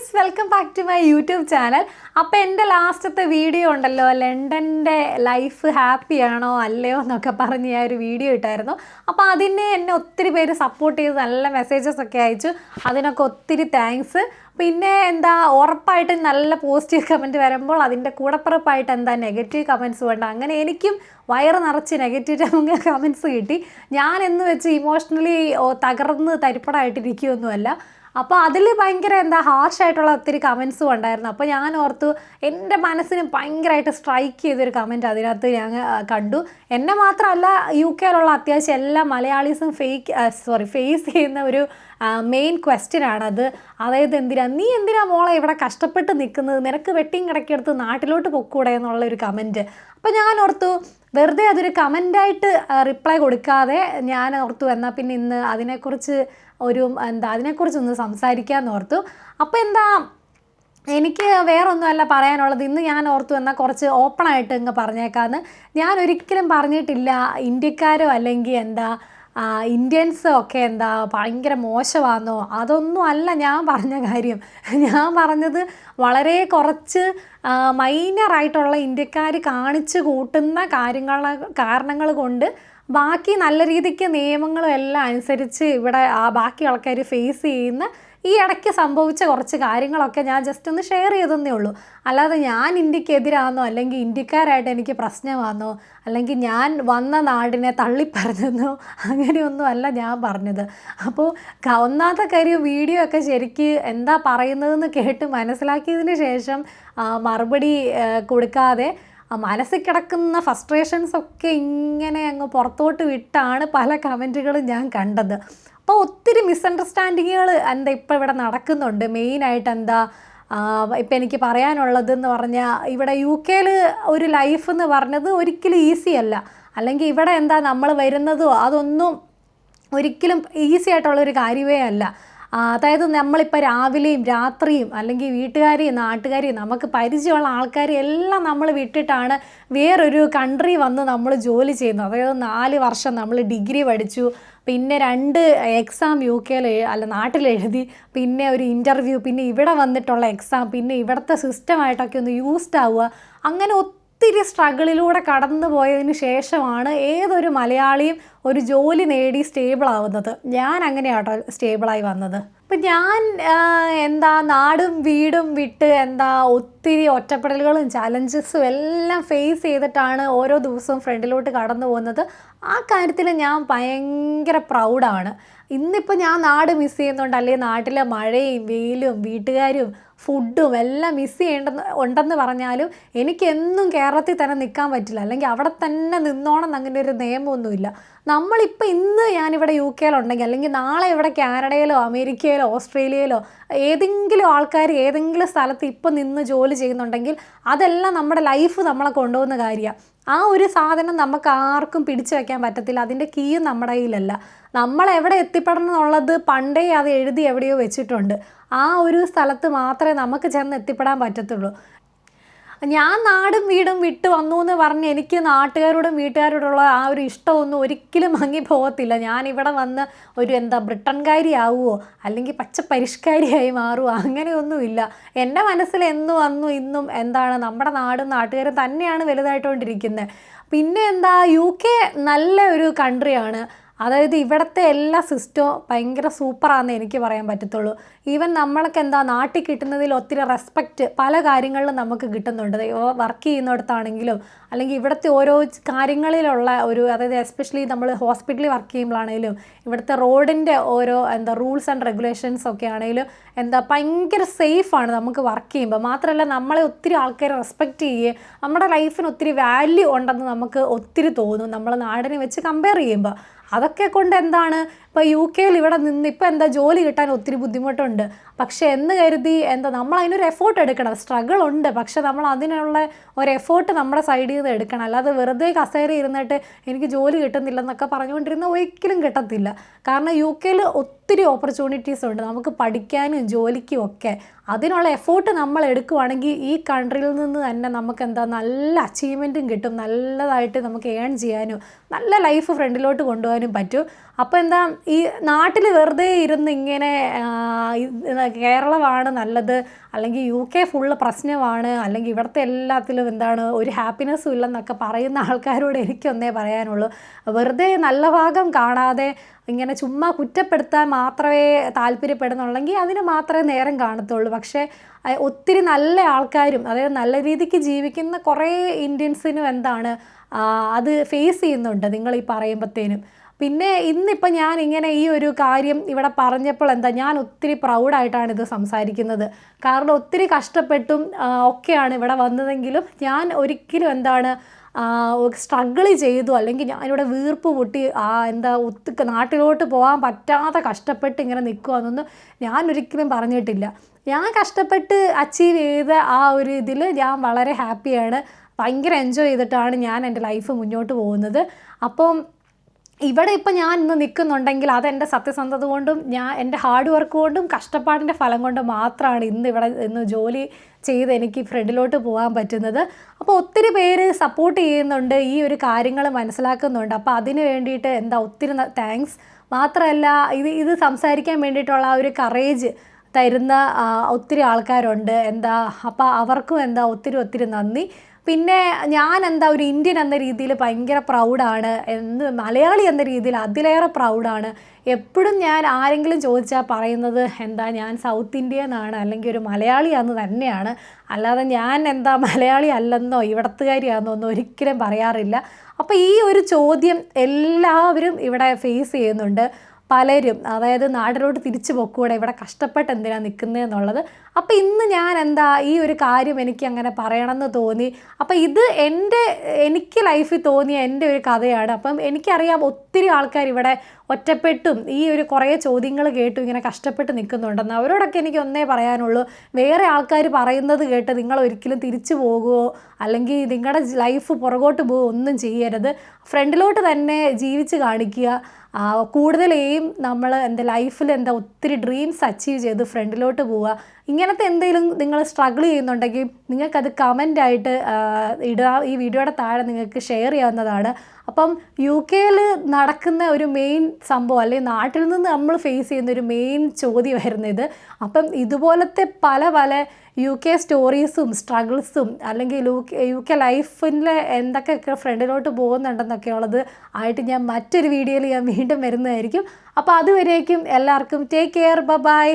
Guys welcome back to my YouTube channel അപ്പോൾ എന്റെ ലാസ്റ്റത്തെ വീഡിയോ ഉണ്ടല്ലോ ലണ്ടന്റെ ലൈഫ് ഹാപ്പിയാണോ അല്ലയോ എന്നൊക്കെ പറഞ്ഞ് ഞാൻ ഒരു വീഡിയോ ഇട്ടായിരുന്നു. അപ്പോൾ അതിനെ എന്നെ ഒത്തിരി പേര് സപ്പോർട്ട് ചെയ്ത് നല്ല മെസ്സേജസ് ഒക്കെ അയച്ചു. അതിനൊക്കെ ഒത്തിരി താങ്ക്സ് പിന്നെ എന്താ ഉറപ്പായിട്ട് നല്ല പോസിറ്റീവ് കമന്റ് വരുമ്പോൾ അതിന്റെ കൂടപ്പിറപ്പായിട്ട് എന്താ നെഗറ്റീവ് കമൻസ് വേണ്ട. അങ്ങനെ എനിക്കും വയറ് നിറച്ച് നെഗറ്റീവ് കമൻസ് കിട്ടി. ഞാൻ എന്ന് വെച്ച് ഇമോഷണലി തകർന്ന് തരിപ്പടായിട്ടിരിക്കുകയൊന്നുമല്ല അപ്പോൾ അതിൽ ഭയങ്കര എന്താ ഹാർഷായിട്ടുള്ള ഒത്തിരി കമൻസും ഉണ്ടായിരുന്നു. അപ്പോൾ ഞാൻ ഓർത്തു എന്റെ മനസ്സിന് ഭയങ്കരമായിട്ട് സ്ട്രൈക്ക് ചെയ്തൊരു കമന്റ് അതിനകത്ത് ഞാൻ കണ്ടു. എന്നെ മാത്രമല്ല യു കെയിലുള്ള അത്യാവശ്യം എല്ലാ മലയാളീസും ഫേക്ക് സോറി ഫേസ് ചെയ്യുന്ന ഒരു മെയിൻ ക്വസ്റ്റ്യൻ ആണത്. അതായത് എന്തിനാ? നീ എന്തിനാ മോളെ ഇവിടെ കഷ്ടപ്പെട്ട് നിൽക്കുന്നത്? നിനക്ക് വെട്ടിയും കിടക്കിയെടുത്ത് നാട്ടിലോട്ട് പൊക്കൂടെ എന്നുള്ള ഒരു കമന്റ് അപ്പോൾ ഞാൻ ഓർത്തു വെറുതെ അതൊരു കമന്റായിട്ട് റിപ്ലൈ കൊടുക്കാതെ ഞാൻ ഓർത്തു എന്നാൽ പിന്നെ ഇന്ന് അതിനെക്കുറിച്ച് ഒരു എന്താ അതിനെക്കുറിച്ചൊന്ന് സംസാരിക്കാമെന്ന് ഓർത്തു. അപ്പോൾ എന്താ എനിക്ക് വേറൊന്നുമല്ല പറയാനുള്ളത്. ഇന്ന് ഞാൻ ഓർത്തു എന്നാൽ കുറച്ച് ഓപ്പണായിട്ട് ഇങ്ങ് പറഞ്ഞേക്കാന്ന്. ഞാൻ ഒരിക്കലും പറഞ്ഞിട്ടില്ല ഇന്ത്യക്കാരോ അല്ലെങ്കിൽ എന്താ ഇന്ത്യൻസ് ഒക്കെ എന്താ ഭയങ്കര മോശമാണെന്നോ അതൊന്നും അല്ല ഞാൻ പറഞ്ഞ കാര്യം. ഞാൻ പറഞ്ഞത് വളരെ കുറച്ച് മൈനറായിട്ടുള്ള ഇന്ത്യക്കാർ കാണിച്ചു കൂട്ടുന്ന കാര്യങ്ങൾ കാരണങ്ങൾ കൊണ്ട് ബാക്കി നല്ല രീതിക്ക് നിയമങ്ങളും എല്ലാം അനുസരിച്ച് ഇവിടെ ബാക്കി ആൾക്കാർ ഫേസ് ചെയ്യുന്ന ഈ ഇടയ്ക്ക് സംഭവിച്ച കുറച്ച് കാര്യങ്ങളൊക്കെ ഞാൻ ജസ്റ്റ് ഒന്ന് ഷെയർ ചെയ്തെന്നേ ഉള്ളൂ. അല്ലാതെ ഞാൻ ഇന്ത്യക്കെതിരാണെന്നോ അല്ലെങ്കിൽ ഇന്ത്യക്കാരായിട്ട് എനിക്ക് പ്രശ്നമാണെന്നോ അല്ലെങ്കിൽ ഞാൻ വന്ന നാടിനെ തള്ളിപ്പറഞ്ഞെന്നോ അങ്ങനെയൊന്നും അല്ല ഞാൻ പറഞ്ഞത്. അപ്പോൾ ഒന്നാമത്തെ കാര്യം വീഡിയോ ഒക്കെ ശരിക്ക് എന്താ പറയുന്നതെന്ന് കേട്ട് മനസ്സിലാക്കിയതിന് ശേഷം മറുപടി കൊടുക്കാതെ ആ മനസ്സിൽ കിടക്കുന്ന ഫസ്ട്രേഷൻസ് ഒക്കെ ഇങ്ങനെ അങ്ങ് പുറത്തോട്ട് വിട്ടാണ് പല കമന്റുകളും ഞാൻ കണ്ടത്. അപ്പോൾ ഒത്തിരി മിസ്അണ്ടർസ്റ്റാൻഡിങ്ങുകൾ എന്താ ഇപ്പോൾ ഇവിടെ നടക്കുന്നുണ്ട്. മെയിനായിട്ട് എന്താ ഇപ്പം എനിക്ക് പറയാനുള്ളതെന്ന് പറഞ്ഞാൽ ഇവിടെ യു കെയിൽ ഒരു ലൈഫ് എന്ന് പറഞ്ഞത് ഒരിക്കലും ഈസി അല്ല. അല്ലെങ്കിൽ ഇവിടെ എന്താ നമ്മൾ വരുന്നതോ അതൊന്നും ഒരിക്കലും ഈസി ആയിട്ടുള്ളൊരു കാര്യമേ അല്ല. അതായത് നമ്മളിപ്പോൾ രാവിലെയും രാത്രിയും അല്ലെങ്കിൽ വീട്ടുകാരെയും നാട്ടുകാരെയും നമുക്ക് പരിചയമുള്ള ആൾക്കാരെ എല്ലാം നമ്മൾ വിട്ടിട്ടാണ് വേറൊരു കൺട്രി വന്ന് നമ്മൾ ജോലി ചെയ്യുന്നത്. അതായത് നാല് വർഷം നമ്മൾ ഡിഗ്രി പഠിച്ചു. പിന്നെ രണ്ട് എക്സാം യു കെയിൽ അല്ല നാട്ടിൽ എഴുതി. പിന്നെ ഒരു ഇന്റർവ്യൂ പിന്നെ ഇവിടെ വന്നിട്ടുള്ള എക്സാം പിന്നെ ഇവിടുത്തെ സിസ്റ്റമായിട്ടൊക്കെ ഒന്ന് യൂസ്ഡ് ആവുക. അങ്ങനെ ഒത്തിരി സ്ട്രഗിളിലൂടെ കടന്നു പോയതിന് ശേഷമാണ് ഏതൊരു മലയാളിയും ഒരു ജോലി നേടി സ്റ്റേബിൾ ആവുന്നത്. ഞാൻ അങ്ങനെയാട്ടോ സ്റ്റേബിളായി വന്നത്. അപ്പം ഞാൻ എന്താ നാടും വീടും വിട്ട് എന്താ ഒത്തിരി ഒറ്റപ്പെടലുകളും ചലഞ്ചസും എല്ലാം ഫേസ് ചെയ്തിട്ടാണ് ഓരോ ദിവസവും ഫ്രണ്ടിലോട്ട് കടന്നു പോകുന്നത്. ആ കാര്യത്തിൽ ഞാൻ ഭയങ്കര പ്രൗഡാണ് ഇന്നിപ്പോൾ ഞാൻ നാട് മിസ് ചെയ്യുന്നുണ്ട്. അല്ലെങ്കിൽ നാട്ടിലെ മഴയും വെയിലും വീട്ടുകാരും ഫുഡും എല്ലാം മിസ് ചെയ്യേണ്ടെന്ന് ഉണ്ടെന്ന് പറഞ്ഞാലും എനിക്കെന്നും കേരളത്തിൽ തന്നെ നിൽക്കാൻ പറ്റില്ല. അല്ലെങ്കിൽ അവിടെ തന്നെ നിന്നോണം അങ്ങനെ ഒരു നിയമമൊന്നുമില്ല. നമ്മളിപ്പോൾ ഇന്ന് ഞാനിവിടെ യു കെയിലുണ്ടെങ്കിൽ അല്ലെങ്കിൽ നാളെ ഇവിടെ കാനഡയിലോ അമേരിക്കയിലോ ഓസ്ട്രേലിയയിലോ ഏതെങ്കിലും ആൾക്കാർ ഏതെങ്കിലും സ്ഥലത്ത് ഇപ്പം നിന്ന് ജോലി ചെയ്യുന്നുണ്ടെങ്കിൽ അതെല്ലാം നമ്മുടെ ലൈഫ് നമ്മളെ കൊണ്ടുപോകുന്ന കാര്യമാണ് ആ ഒരു സാധനം നമുക്ക് ആർക്കും പിടിച്ചു വെക്കാൻ പറ്റത്തില്ല. അതിന്റെ കീയും നമ്മുടെ കയ്യിലല്ല. നമ്മൾ എവിടെ എത്തിപ്പെടണം എന്നുള്ളത് പണ്ടേ അത് എഴുതി എവിടെയോ വെച്ചിട്ടുണ്ട്. ആ ഒരു സ്ഥലത്ത് മാത്രമേ നമുക്ക് ചെന്ന് എത്തിപ്പെടാൻ പറ്റത്തുള്ളൂ. ഞാൻ നാടും വീടും വിട്ട് വന്നു എന്ന് പറഞ്ഞ് എനിക്ക് നാട്ടുകാരോടും വീട്ടുകാരോടുള്ള ആ ഒരു ഇഷ്ടമൊന്നും ഒരിക്കലും മങ്ങി പോകത്തില്ല. ഞാൻ ഇവിടെ വന്ന് ഒരു എന്താ ബ്രിട്ടൻകാരി ആവുമോ അല്ലെങ്കിൽ പച്ച പരിഷ്കാരിയായി മാറുമോ അങ്ങനെയൊന്നുമില്ല. എന്റെ മനസ്സിൽ എന്നും അന്നും ഇന്നും എന്താണ് നമ്മുടെ നാടും നാട്ടുകാരും തന്നെയാണ് വലുതായിട്ടുകൊണ്ടിരിക്കുന്നത് പിന്നെ എന്താ യു കെ നല്ല ഒരു കൺട്രിയാണ് അതായത് ഇവിടുത്തെ എല്ലാ സിസ്റ്റവും ഭയങ്കര സൂപ്പറാണെന്ന് എനിക്ക് പറയാൻ പറ്റത്തുള്ളൂ. ഈവൻ നമ്മൾക്ക് എന്താ നാട്ടിൽ കിട്ടുന്നതിൽ ഒത്തിരി റെസ്പെക്റ്റ് പല കാര്യങ്ങളിലും നമുക്ക് കിട്ടുന്നുണ്ട്. വർക്ക് ചെയ്യുന്നിടത്താണെങ്കിലും അല്ലെങ്കിൽ ഇവിടുത്തെ ഓരോ കാര്യങ്ങളിലുള്ള ഒരു അതായത് എസ്പെഷ്യലി നമ്മൾ ഹോസ്പിറ്റലിൽ വർക്ക് ചെയ്യുമ്പോഴാണെങ്കിലും ഇവിടുത്തെ റോഡിന്റെ ഓരോ എന്താ റൂൾസ് ആൻഡ് റെഗുലേഷൻസ് ഒക്കെ ആണെങ്കിലും എന്താ ഭയങ്കര സേഫാണ് നമുക്ക് വർക്ക് ചെയ്യുമ്പോൾ മാത്രമല്ല നമ്മളെ ഒത്തിരി ആൾക്കാർ റെസ്പെക്റ്റ് ചെയ്യുകയും നമ്മുടെ ലൈഫിന് ഒത്തിരി വാല്യൂ ഉണ്ടെന്ന് നമുക്ക് ഒത്തിരി തോന്നും. നമ്മളെ നാടിനെ വെച്ച് കമ്പയർ ചെയ്യുമ്പോൾ അതൊക്കെ കൊണ്ട് എന്താണ് ഇപ്പോൾ യു കെയിൽ ഇവിടെ നിന്ന് ഇപ്പോൾ എന്താ ജോലി കിട്ടാൻ ഒത്തിരി ബുദ്ധിമുട്ടുണ്ട്. പക്ഷേ എന്ന് കരുതി എന്താ നമ്മൾ അതിനൊരു എഫോർട്ട് എടുക്കണം. സ്ട്രഗിൾ ഉണ്ട്. പക്ഷേ നമ്മൾ അതിനുള്ള ഒരു എഫോർട്ട് നമ്മുടെ സൈഡിൽ നിന്ന് എടുക്കണം. അല്ലാതെ വെറുതെ കസേര ഇരുന്നിട്ട് എനിക്ക് ജോലി കിട്ടുന്നില്ലെന്നൊക്കെ പറഞ്ഞുകൊണ്ടിരുന്ന ഒരിക്കലും കിട്ടത്തില്ല. കാരണം യു കെയിൽ ഒത്തിരി ഓപ്പർച്യൂണിറ്റീസ് ഉണ്ട്. നമുക്ക് പഠിക്കാനും ജോലിക്കും ഒക്കെ. അതിനുള്ള എഫോർട്ട് നമ്മൾ എടുക്കുവാണെങ്കിൽ ഈ കൺട്രിയിൽ നിന്ന് തന്നെ നമുക്ക് എന്താ നല്ല അച്ചീവ്മെന്റും കിട്ടും. നല്ലതായിട്ട് നമുക്ക് ഏൺ ചെയ്യാനും നല്ല ലൈഫ് ഫ്രണ്ടിലോട്ട് കൊണ്ടുപോകാനും പറ്റും. അപ്പോൾ എന്താ ഈ നാട്ടിൽ വെറുതെ ഇരുന്ന് ഇങ്ങനെ കേരളമാണ് നല്ലത് അല്ലെങ്കിൽ യു കെ ഫുള്ള് പ്രശ്നമാണ് അല്ലെങ്കിൽ ഇവിടുത്തെ എല്ലാത്തിലും എന്താണ് ഒരു ഹാപ്പിനെസ്സും ഇല്ലെന്നൊക്കെ പറയുന്ന ആൾക്കാരോട് എനിക്കൊന്നേ പറയാനുള്ളൂ. വെറുതെ നല്ല ഭാഗം കാണാതെ ഇങ്ങനെ ചുമ്മാ കുറ്റപ്പെടുത്താൻ മാത്രമേ താല്പര്യപ്പെടുന്നുള്ളെങ്കിൽ അതിന് മാത്രമേ നേരം കാണത്തുള്ളൂ. പക്ഷേ ഒത്തിരി നല്ല ആൾക്കാരും അതായത് നല്ല രീതിക്ക് ജീവിക്കുന്ന കുറേ ഇന്ത്യൻസിനും എന്താണ് അത് ഫേസ് ചെയ്യുന്നുണ്ട് നിങ്ങൾ ഈ പറയുമ്പോഴത്തേനും പിന്നെ ഇന്നിപ്പോൾ ഞാൻ ഇങ്ങനെ ഈ ഒരു കാര്യം ഇവിടെ പറഞ്ഞപ്പോൾ എന്താ ഞാൻ ഒത്തിരി പ്രൗഡായിട്ടാണ് ഇത് സംസാരിക്കുന്നത്. കാരണം ഒത്തിരി കഷ്ടപ്പെട്ടും ഒക്കെയാണ് ഇവിടെ വന്നതെങ്കിലും ഞാൻ ഒരിക്കലും എന്താണ് സ്ട്രഗിൾ ചെയ്തു അല്ലെങ്കിൽ ഞാനിവിടെ വീർപ്പ് പൊട്ടി ആ എന്താ ഒത്ത് നാട്ടിലോട്ട് പോകാൻ പറ്റാതെ കഷ്ടപ്പെട്ട് ഇങ്ങനെ നിൽക്കുവാന്നൊന്നും ഞാൻ ഒരിക്കലും പറഞ്ഞിട്ടില്ല. ഞാൻ കഷ്ടപ്പെട്ട് അച്ചീവ് ചെയ്ത ആ ഒരു ഇതിൽ ഞാൻ വളരെ ഹാപ്പിയാണ് ഭയങ്കര എൻജോയ് ചെയ്തിട്ടാണ് ഞാൻ എന്റെ ലൈഫ് മുന്നോട്ട് പോകുന്നത്. അപ്പം ഇവിടെ ഇപ്പം ഞാൻ ഇന്ന് നിൽക്കുന്നുണ്ടെങ്കിൽ അതെന്റെ സത്യസന്ധത കൊണ്ടും ഞാൻ എന്റെ ഹാർഡ് വർക്ക് കൊണ്ടും കഷ്ടപ്പാടിന്റെ ഫലം കൊണ്ടും മാത്രമാണ് ഇന്ന് ഇവിടെ ഇന്ന് ജോലി ചെയ്ത് എനിക്ക് ഫ്രണ്ടിലോട്ട് പോകാൻ പറ്റുന്നത്. അപ്പോൾ ഒത്തിരി പേര് സപ്പോർട്ട് ചെയ്യുന്നുണ്ട് ഈ ഒരു കാര്യങ്ങൾ മനസ്സിലാക്കുന്നുണ്ട്. അപ്പോൾ അതിന് വേണ്ടിയിട്ട് എന്താ ഒത്തിരി താങ്ക്സ് മാത്രമല്ല ഇത് ഇത് സംസാരിക്കാൻ വേണ്ടിയിട്ടുള്ള ആ ഒരു കറേജ് തരുന്ന ഒത്തിരി ആൾക്കാരുണ്ട്. എന്താ അപ്പോൾ അവർക്കും എന്താ ഒത്തിരി ഒത്തിരി നന്ദി. പിന്നെ ഞാൻ എന്താ ഒരു ഇന്ത്യൻ എന്ന രീതിയിൽ ഭയങ്കര പ്രൗഡാണ്. എന്ന് മലയാളി എന്ന രീതിയിൽ അതിലേറെ പ്രൗഡാണ്. എപ്പോഴും ഞാൻ ആരെങ്കിലും ചോദിച്ചാൽ പറയുന്നത് എന്താ ഞാൻ സൗത്ത് ഇന്ത്യന്നാണ് അല്ലെങ്കിൽ ഒരു മലയാളിയാന്ന് തന്നെയാണ്. അല്ലാതെ ഞാൻ എന്താ മലയാളി അല്ലെന്നോ ഇവിടത്തുകാരിയാണെന്നോ ഒന്നും ഒരിക്കലും പറയാറില്ല. അപ്പോൾ ഈ ഒരു ചോദ്യം എല്ലാവരും ഇവിടെ ഫേസ് ചെയ്യുന്നുണ്ട്. പലരും അതായത് നാടിനോട് തിരിച്ചു പോക്കൂടെ ഇവിടെ കഷ്ടപ്പെട്ട് എന്തിനാണ് നിൽക്കുന്നത് എന്നുള്ളത്. അപ്പോൾ ഇന്ന് ഞാൻ എന്താ ഈ ഒരു കാര്യം എനിക്ക് അങ്ങനെ പറയണമെന്ന് തോന്നി. അപ്പോൾ ഇത് എന്റെ എനിക്ക് ലൈഫിൽ തോന്നിയ എന്റെ ഒരു കഥയാണ്. അപ്പം എനിക്കറിയാം ഒത്തിരി ആൾക്കാർ ഇവിടെ ഒറ്റപ്പെട്ടും ഈ ഒരു കുറേ ചോദ്യങ്ങൾ കേട്ടും ഇങ്ങനെ കഷ്ടപ്പെട്ട് നിൽക്കുന്നുണ്ടെന്ന്. അവരോടൊക്കെ എനിക്ക് ഒന്നേ പറയാനുള്ളൂ. വേറെ ആൾക്കാർ പറയുന്നത് കേട്ട് നിങ്ങൾ ഒരിക്കലും തിരിച്ചു പോകുമോ അല്ലെങ്കിൽ നിങ്ങളുടെ ലൈഫ് പുറകോട്ട് പോകുമോ ഒന്നും ചെയ്യരുത്. ഫ്രണ്ടിലോട്ട് തന്നെ ജീവിച്ച് കാണിക്കുക. കൂടുതൽ എയിം നമ്മൾ എന്റെ ലൈഫിൽ എന്താ ഒത്തിരി ഡ്രീംസ് അച്ചീവ് ചെയ്ത് ഫ്രണ്ടിലോട്ട് പോവുക. ഇങ്ങനത്തെ എന്തെങ്കിലും നിങ്ങൾ സ്ട്രഗിൾ ചെയ്യുന്നുണ്ടെങ്കിൽ നിങ്ങൾക്കത് കമന്റായിട്ട് ഇടുക ഈ വീഡിയോയുടെ താഴെ നിങ്ങൾക്ക് ഷെയർ ചെയ്യാവുന്നതാണ്. അപ്പം യു കെയിൽ നടക്കുന്ന ഒരു മെയിൻ സംഭവം അല്ലെങ്കിൽ നാട്ടിൽ നിന്ന് നമ്മൾ ഫേസ് ചെയ്യുന്ന ഒരു മെയിൻ ചോദ്യമായിരുന്നു ഇത് അപ്പം ഇതുപോലത്തെ പല പല യു കെ സ്റ്റോറീസും സ്ട്രഗിൾസും അല്ലെങ്കിൽ യു കെ ലൈഫിലെ എന്തൊക്കെയൊക്കെ ഫ്രണ്ടിലോട്ട് പോകുന്നുണ്ടെന്നൊക്കെ ഉള്ളത് ആയിട്ട് ഞാൻ മറ്റൊരു വീഡിയോയിൽ ഞാൻ വീണ്ടും വരുന്നതായിരിക്കും. അപ്പോൾ അതുവരേക്കും എല്ലാവർക്കും ടേക്ക് കെയർ ബൈ